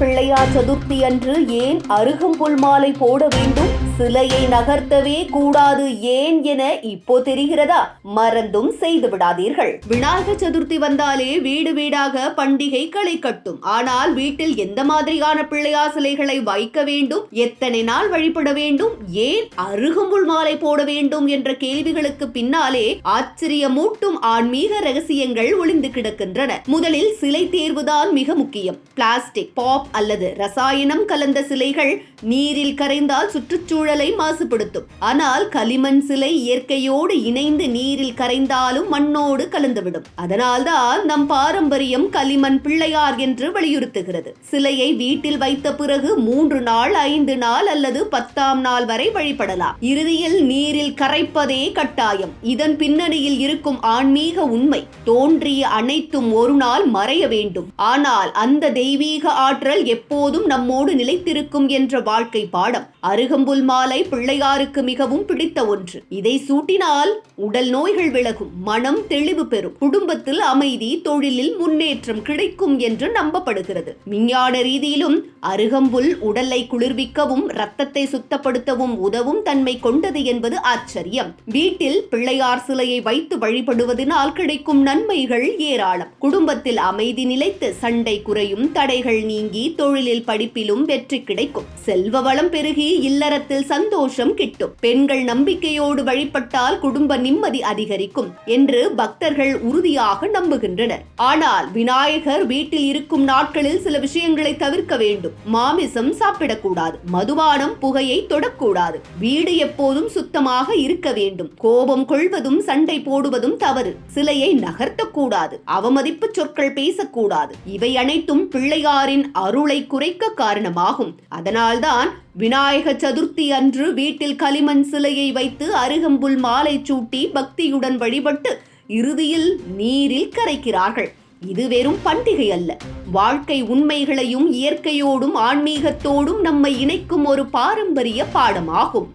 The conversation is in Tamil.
பிள்ளையார் சதுர்த்தி அன்று ஏன் அருகம்புல் மாலை போட வேண்டும்? சிலையை நகர்த்தவே கூடாது ஏன் என இப்போ தெரிகிறதா? மறந்தும் செய்து விடாதீர்கள். விநாயகர் சதுர்த்தி வந்தாலே வீடு வீடாக பண்டிகை களை கட்டும். ஆனால் வீட்டில் எந்த மாதிரியான பிள்ளையார் சிலைகளை வைக்க வேண்டும்? எத்தனை நாள் வழிபட வேண்டும்? ஏன் அருகம்புல் மாலை போட வேண்டும் என்ற கேள்விகளுக்கு பின்னாலே ஆச்சரியமூட்டும் ஆன்மீக ரகசியங்கள் ஒளிந்து கிடக்கின்றன. முதலில் சிலை தேர்வுதான் மிக முக்கியம். பிளாஸ்டிக் பாப் அல்லது ரசாயனம் கலந்த சிலைகள் நீரில் கரைந்தால் சுற்றுச்சூழலை மாசுபடுத்தும். ஆனால் களிமண் சிலை இயற்கையோடு இணைந்து நீரில் கரைந்தாலும் மண்ணோடு கலந்துவிடும். அதனால்தான் நம் பாரம்பரியம் களிமண் பிள்ளையார் என்று வலியுறுத்துகிறது. சிலையை வீட்டில் வைத்த பிறகு மூன்று நாள் ஐந்து நாள் அல்லது பத்தாம் நாள் வரை வழிபடலாம். இறுதியில் நீரில் கரைப்பதே கட்டாயம். இதன் பின்னணியில் இருக்கும் ஆன்மீக உண்மை தோன்றிய அனைத்தும் ஒரு நாள் மறைய வேண்டும். ஆனால் அந்த தெய்வீக ஆற்றல் எப்போதும் நம்மோடு நிலைத்திருக்கும் என்ற வாழ்க்கை பாடம். அருகம்புல் மாலை பிள்ளையாருக்கு மிகவும் பிடித்த ஒன்று. இதை சூட்டினால் உடல் நோய்கள் விலகும். மனம் தெளிவு பெறும். குடும்பத்தில் அமைதி தொழிலில் முன்னேற்றம் கிடைக்கும் என்று நம்பப்படுகிறது. விஞ்ஞான ரீதியிலும் அருகம்புல் உடலை குளிர்விக்கவும் ரத்தத்தை சுத்தப்படுத்தவும் உதவும் தன்மை கொண்டது என்பது ஆச்சரியம். வீட்டில் பிள்ளையார் சிலையை வைத்து வழிபடுவதனால் கிடைக்கும் நன்மைகள் ஏராளம். குடும்பத்தில் அமைதி நிலைத்து சண்டை குறையும் தடைகள் நீங்கி தொழிலில் படிப்பிலும் வெற்றி கிடைக்கும். செல்வ வளம் பெருகி இல்லறத்தில் சந்தோஷம் கிட்டும். பெண்கள் நம்பிக்கையோடு வழிபட்டால் குடும்ப நிம்மதி அதிகரிக்கும் என்று பக்தர்கள் உறுதியாக நம்புகின்றனர். ஆனால் விநாயகர் வீட்டில் இருக்கும் நாட்களில் சில விஷயங்களை தவிர்க்க வேண்டும். மாமிசம் சாப்பிடக்கூடாது. மதுபானம் புகையை தொடக்கூடாது. வீடு எப்போதும் சுத்தமாக இருக்க வேண்டும். கோபம் கொள்வதும் சண்டை போடுவதும் தவறு. சிலையை நகர்த்தக்கூடாது. அவமதிப்பு சொற்கள் பேசக்கூடாது. இவை அனைத்தும் பிள்ளையாரின் அருள் குறைக்க காரணமாகும். அதனால்தான் விநாயக சதுர்த்தி அன்று வீட்டில் களிமண் சிலையை வைத்து அருகம்புல் மாலை சூட்டி பக்தியுடன் வழிபட்டு இறுதியில் நீரில் கரைக்கிறார்கள். இது வெறும் பண்டிகை அல்ல. வாழ்க்கை உண்மைகளையும் இயற்கையோடும் ஆன்மீகத்தோடும் நம்மை இணைக்கும் ஒரு பாரம்பரிய பாடமாகும்.